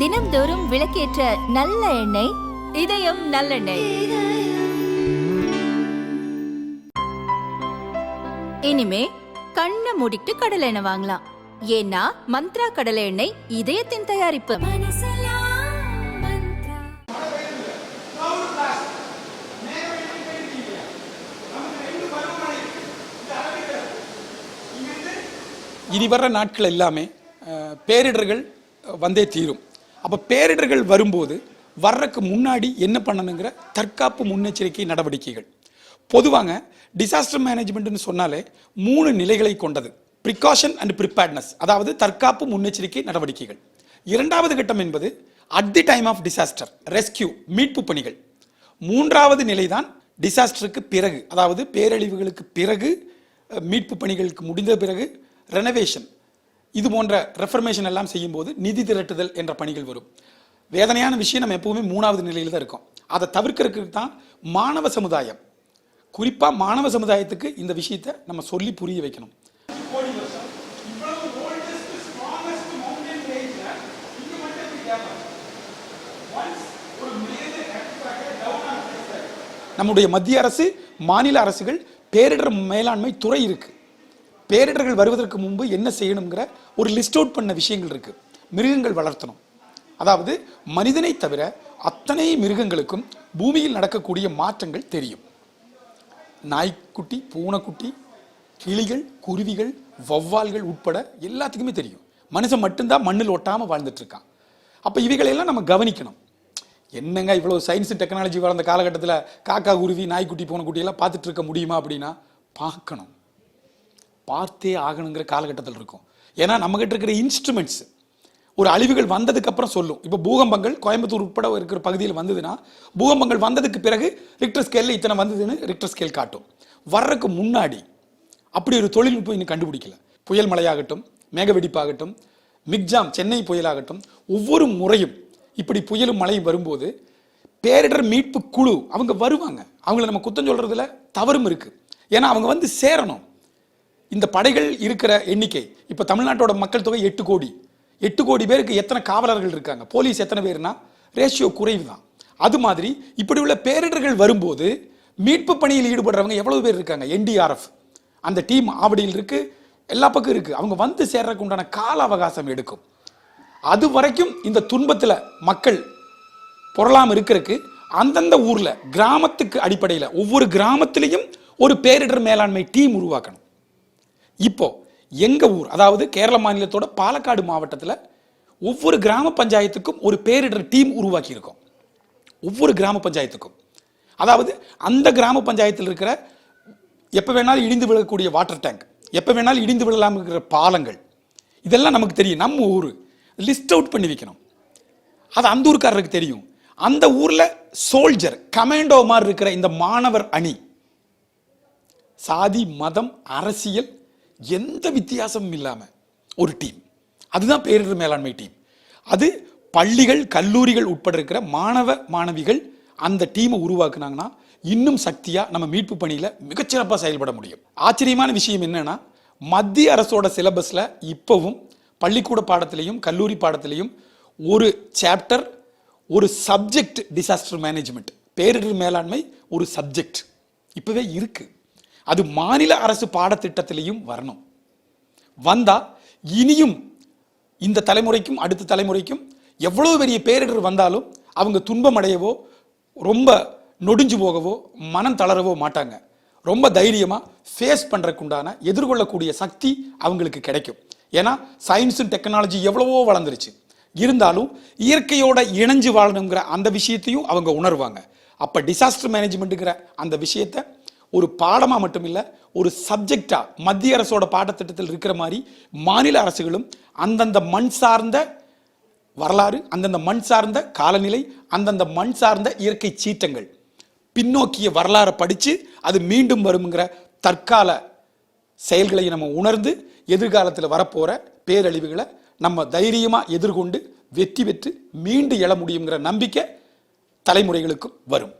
தினம்தோறும் விளக்கேற்ற நல்ல எண்ணெய் இதயம் நல்லெண்ணெய். இனிமே கண்ணை மூடிட்டு கடலை எண்ணெய் வாங்கலாம். ஏன்னா மந்த்ரா கடலை எண்ணெய் இதயத்தின் தயாரிப்பு. இனி வர்ற நாட்கள் எல்லாமே பேரிடர்கள் வந்தே தீரும். அப்போ பேரிடர்கள் வரும்போது வர்றதுக்கு முன்னாடி என்ன பண்ணணுங்கிற தற்காப்பு முன்னெச்சரிக்கை நடவடிக்கைகள். பொதுவாங்க டிசாஸ்டர் மேனேஜ்மெண்ட்னு சொன்னாலே மூணு நிலைகளை கொண்டது. ப்ரிகாஷன் அண்ட் ப்ரிப்பேர்ட்னஸ் அதாவது தற்காப்பு முன்னெச்சரிக்கை நடவடிக்கைகள். இரண்டாவது கட்டம் என்பது at the time of disaster rescue மீட்பு பணிகள். மூன்றாவது நிலைதான் டிசாஸ்டருக்கு பிறகு அதாவது பேரழிவுகளுக்கு பிறகு மீட்பு பணிகளுக்கு முடிந்த பிறகு ரெனவேஷன் இது போன்ற ரெஃபர்மேஷன் எல்லாம் செய்யும்போது நிதி திரட்டுதல் என்ற பணிகள் வரும். வேதனையான விஷயம் நம்ம எப்பவுமே மூணாவது நிலையில் தான் இருக்கோம். அதை தவிர்க்கிறதுக்கு தான் மாணவ சமுதாயம். குறிப்பாக மாணவ சமுதாயத்துக்கு இந்த விஷயத்தை நம்ம சொல்லி புரிய வைக்கணும். நம்முடைய மத்திய அரசு மாநில அரசுகள் பேரிடர் மேலாண்மை துறை இருக்கு. பேரிடர்கள் வருவதற்கு முன்பு என்ன செய்யணுங்கிற ஒரு லிஸ்ட் அவுட் பண்ண விஷயங்கள் இருக்கு. மிருகங்கள் வளர்த்தணும். அதாவது மனிதனை தவிர அத்தனை மிருகங்களுக்கும் பூமியில் நடக்கக்கூடிய மாற்றங்கள் தெரியும். நாய்க்குட்டி பூனைக்குட்டி கிளிகள் குருவிகள் வௌவால்கள் உட்பட எல்லாத்துக்குமே தெரியும். மனுஷன் மட்டும்தான் மண்ணில் ஒட்டாமல் வாழ்ந்துட்டு இருக்கான். அப்ப இவைகளெல்லாம் நம்ம கவனிக்கணும். என்னங்க இவ்வளோ சயின்ஸ் டெக்னாலஜி வளர்ந்த காலகட்டத்தில் காக்கா குருவி நாய்க்குட்டி பூனைக்குட்டி எல்லாம் பார்த்துட்டு இருக்க முடியுமா அப்படின்னா பார்க்கணும். பார்த்தே ஆகணுங்கிற காலகட்டத்தில் இருக்கும். ஏன்னா நம்மகிட்ட இருக்கிற இன்ஸ்ட்ருமெண்ட்ஸ் ஒரு அழிவுகள் வந்ததுக்கப்புறம் சொல்லும். இப்போ பூகம்பங்கள் கோயம்புத்தூர் உட்பட இருக்கிற பகுதியில் வந்ததுன்னா பூகம்பங்கள் வந்ததுக்கு பிறகு ரிக்டர் ஸ்கேலில் இத்தனை வந்ததுன்னு ரிக்டர் ஸ்கேல் காட்டும். வர்றதுக்கு முன்னாடி அப்படி ஒரு தொழில்நுட்பம் இன்னும் கண்டுபிடிக்கல. புயல் மழையாகட்டும் மேகவெடிப்பாகட்டும் மிக்ஜாம் சென்னை புயலாகட்டும் ஒவ்வொரு முறையும் இப்படி புயலும் மழையும் வரும்போது பேரிடர் மீட்பு குழு அவங்க வருவாங்க. அவங்கள நம்ம குத்தம் சொல்கிறதுல தவறும் இருக்குது ஏன்னா அவங்க வந்து சேரணும். இந்த படைகள் இருக்கிற எண்ணிக்கை இப்போ தமிழ்நாட்டோட மக்கள் தொகை எட்டு கோடி. எட்டு கோடி பேருக்கு எத்தனை காவலர்கள் இருக்காங்க? போலீஸ் எத்தனை பேர்னா ரேஷியோ குறைவு தான் அது மாதிரி இப்படி உள்ள பேரிடர்கள் வரும்போது மீட்பு பணியில் ஈடுபடுறவங்க எவ்வளவு பேர் இருக்காங்க? என்டிஆர்எஃப் அந்த டீம் ஆவடியில் இருக்கு எல்லா பக்கம் இருக்கு. அவங்க வந்து சேர்றதுக்கு உண்டான கால அவகாசம் எடுக்கும். அது வரைக்கும் இந்த துன்பத்தில் மக்கள் பொருளாம இருக்கிறதுக்கு அந்தந்த ஊரில் கிராமத்துக்கு அடிப்படையில் ஒவ்வொரு கிராமத்திலையும் ஒரு பேரிடர் மேலாண்மை டீம் உருவாக்கணும். இப்போ எங்கள் ஊர் அதாவது கேரள மாநிலத்தோட பாலக்காடு மாவட்டத்தில் ஒவ்வொரு கிராம பஞ்சாயத்துக்கும் ஒரு பேரிடர் டீம் உருவாக்கியிருக்கோம். ஒவ்வொரு கிராம பஞ்சாயத்துக்கும். அதாவது அந்த கிராம பஞ்சாயத்தில் இருக்கிற எப்போ வேணாலும் இடிந்து விழக்கூடிய வாட்டர் டேங்க் எப்போ வேணாலும் இடிந்து விழலாம் இருக்கிற பாலங்கள் இதெல்லாம் நமக்கு தெரியும். நம்ம ஊர் லிஸ்ட் அவுட் பண்ணி வைக்கணும். அது அந்த ஊருக்காரருக்கு தெரியும். அந்த ஊரில் சோல்ஜர் கமாண்டோ மாதிரி இருக்கிற இந்த மாணவர் அணி சாதி மதம் அரசியல் எந்த வித்தியாசமும் இல்லாமல் ஒரு டீம் அதுதான் பேரிடர் மேலாண்மை டீம் அது பள்ளிகள் கல்லூரிகள் உட்பட இருக்கிற மாணவ மாணவிகள் அந்த டீமை உருவாக்குனாங்கன்னா இன்னும் சக்தியாக நம்ம மீட்பு பணியில் மிகச்சிறப்பாக செயல்பட முடியும். ஆச்சரியமான விஷயம் என்னென்னா மத்திய அரசோட சிலபஸில் இப்போவும் பள்ளிக்கூட பாடத்திலையும் கல்லூரி பாடத்திலையும் ஒரு சாப்டர் ஒரு சப்ஜெக்ட் டிசாஸ்டர் மேனேஜ்மெண்ட் பேரிடர் மேலாண்மை ஒரு சப்ஜெக்ட் இப்போவே இருக்குது அது மாநில அரசு பாடத்திட்டத்திலையும் வரணும். வந்தா இனியும் இந்த தலைமுறைக்கும் அடுத்த தலைமுறைக்கும் எவ்வளோ பெரிய பேரிடர் வந்தாலும் அவங்க துன்பம் அடையவோ ரொம்ப நொடிஞ்சு போகவோ மனம் தளரவோ மாட்டாங்க. ரொம்ப தைரியமாக ஃபேஸ் பண்ணுறக்குண்டான எதிர்கொள்ளக்கூடிய சக்தி அவங்களுக்கு கிடைக்கும். ஏன்னா சயின்ஸும் டெக்னாலஜி எவ்வளவோ வளர்ந்துருச்சு. இருந்தாலும் இயற்கையோட இணைஞ்சு வாழணுங்கிற அந்த விஷயத்தையும் அவங்க உணர்வாங்க. அப்போ டிசாஸ்டர் மேனேஜ்மெண்ட்டுங்கிற அந்த விஷயத்தை ஒரு பாடமாக மட்டும் இல்லை ஒரு சப்ஜெக்டாக மத்திய அரசோட பாடத்திட்டத்தில் இருக்கிற மாதிரி மாநில அரசுகளும் அந்தந்த மண் சார்ந்த வரலாறு அந்தந்த மண் சார்ந்த காலநிலை அந்தந்த மண் சார்ந்த இயற்கை சீற்றங்கள் பின்னோக்கிய வரலாறை படித்து அது மீண்டும் வருங்கிற தற்கால செயல்களை நம்ம உணர்ந்து எதிர்காலத்தில் வரப்போகிற பேரழிவுகளை நம்ம தைரியமாக எதிர்கொண்டு வெற்றி பெற்று மீண்டு எழ முடியுங்கிற நம்பிக்கை தலைமுறைகளுக்கும் வரும்.